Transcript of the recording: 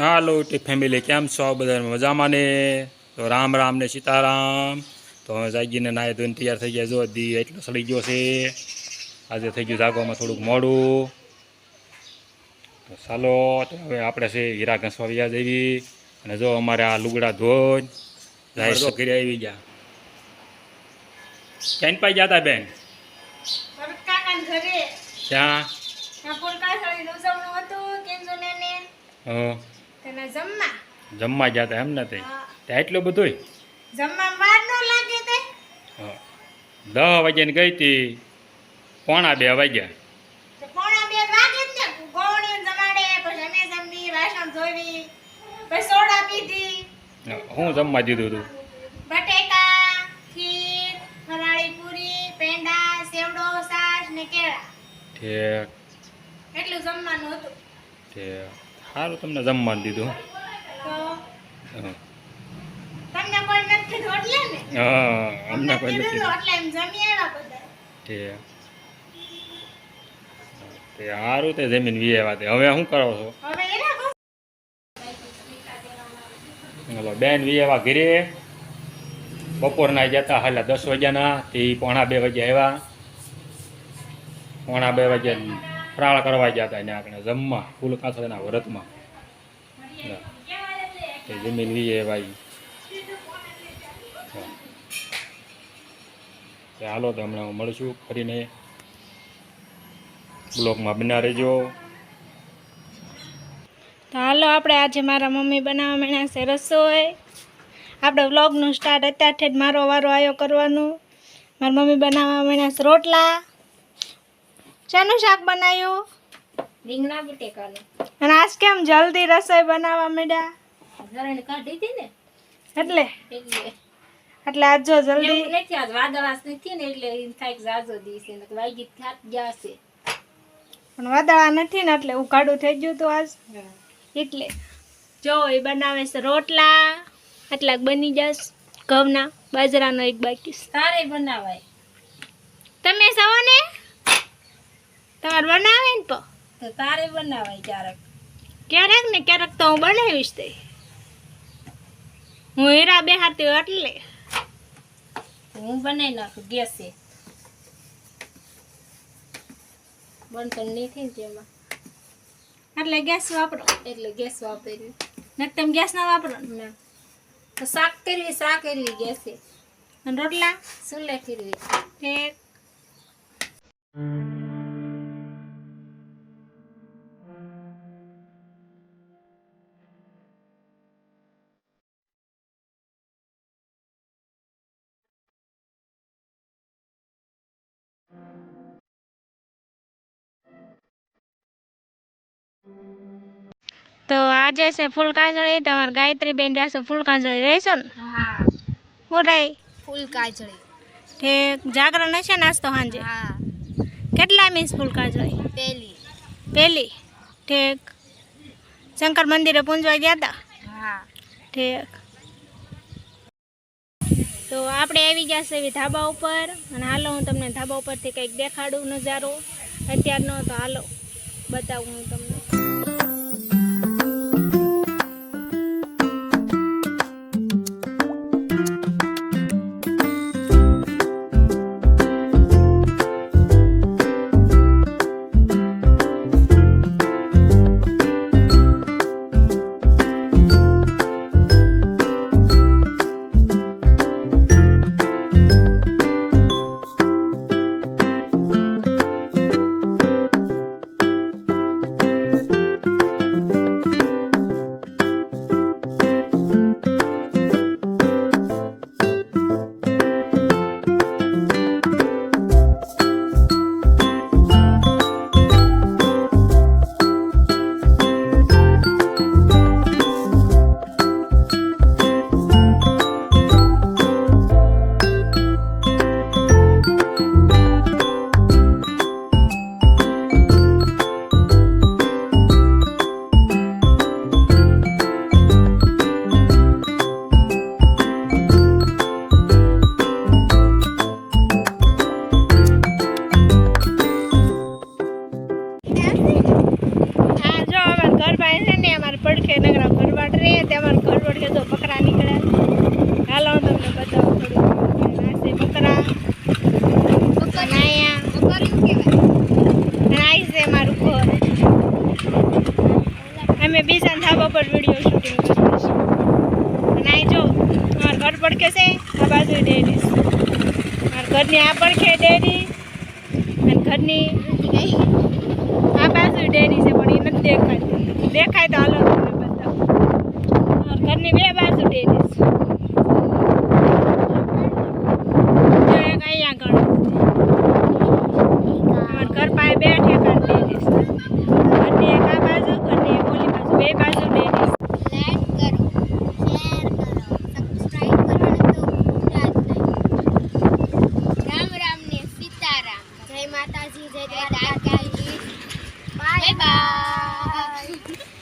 હાલો T family કેમ છો બધા મજામાં ને? તો રામ રામ ને સીતારામ. તો હવે જાગીને નાય ધોઈને તૈયાર થઈ ગયા. જો દી એટલો સડી ગયો છે. આજે થઈ ગયું જાગવામાં થોડુંક મોડું. તો ચાલો તો હવે આપણે છે હીરા ઘસવા વ્યાજ આવી. અને જો અમારે આ લુગડા ધોઈ જાય તો ઘરે આવી ગયા. ક્યાં પાઈ ગયા હતા બેન? ક્યાં? હં, તેને જમવા? જમવા ગયા હતા એમ નથી તે? ત્યાં એટલું બધું જમવા વાર ન લાગે તે? દસ વાગ્યાની ગઈ હતી પોણા બે વાગ્યા. પોણા બે વાગે જ ને જમાડે પછી અમે જમવી વાસણ ધોવી પછી સોડા પીધી. હું જમવા દીધું હતું બટેકા ખીર ફરાળી પૂરી પેંડા સેવડો સાસ ને કેળા. ઠેક. એટલું જમવાનું હતું. ઠેક. સારું તમને જમવાનું દીધું હં. અમને કોઈ નથી તે. સારું તે જમીન વી આવ્યા તે. હવે શું કરો છો? હલો બેન વી આવ્યા ઘરે. બપોરના જતા હાલા દસ વાગ્યાના તે પોણા બે વાગ્યા આવ્યા. પોણા બે વાગ્યા ફરાળ કરવા ગયા હતા ત્યાં આપણે જમવા, ફૂલ કાંસળના વ્રતમાં. હા. જમીન વી ભાઈ. હાલો તો હમણાં મળશું ફરીને. બ્લોગમાં બના રહેજો. તો હાલો, આપણે આજે મારા મમ્મી બનાવવા માંડ્યા છે રસોઈ. આપણે વ્લોગનું સ્ટાર્ટ અત્યારથી જ મારો વારો આવ્યો કરવાનું. મારી મમ્મી બનાવવા માંડ્યા છે રોટલા. શાનું શાક બનાવ્યું રીંગણા બટેકાનું અને આજ કેમ જલ્દી રસોઈ બનાવવા માંડ્યા? હરણ કાઢી હતી ને. એટલે? એટલે. આજ જો જલ્દી નથી આજ વાદળાસ નથી ને એટલે એમ થાય કે ઝાઝો દિવસે ને વાગી થાક ગયા છે પણ વાદળા નથી ને એટલે ઉકાળું થઈ ગયું તો આજ. એટલે. જો એ બનાવે છે રોટલા એટલાક બની જશ. ઘઉંના બાજરાનો એક બાકી સારે બનાવાય. તમે સવો ને તમારે બનાવે ને તો? તો તારે બનાવાય ક્યારેક. ક્યારેક ને ક્યારેક તો હું બનાવીશ તે. હું હીરા બેહાતી એટલે હું બનાવી નાખું ગેસે. બનતો નહીં ને તેમાં. એટલે ગેસ વાપરો. એટલે ગેસ વાપરી નથી તમે ગેસ ના વાપરો ને. તો શાક કરવી શાક કરવી ગેસે. અને રોટલા? સુલે કરવી. ઠીક આજે છે ફૂલ કાજળી તમારે ગાયત્રી બેન રહેશે ફૂલ કાજળી રહેશો ને? હા. હું રહી? ફૂલ કાચળી ઠીક જાગરણ હશે નાસ્તો સાંજે? હા. કેટલા મીન્સ ફૂલ કાજળી પહેલી પહેલી ઠીક શંકર મંદિરે પૂંજવા ગયા હતા હા. ઠીક તો આપણે આવી ગયા છે એવી ધાબા ઉપર. અને હાલો હું તમને ધાબા ઉપરથી કંઈક દેખાડું નજારો. અત્યારનો તો હાલો બતાવું હું તમને. અમે બીજા ધાબા પર વીડિયો શૂટિંગ કરીશું અને આ જો, મારું ઘર પડખે છે, આ બાજુ ડેરી મારા ઘરની આ પડખે ડેરી, અને ઘરની આ બાજુ ડેરી છે, પણ એ નથી દેખાતી. દેખાય તો હાલો બતાવું. મારા ઘરની બે બાજુ ડેરી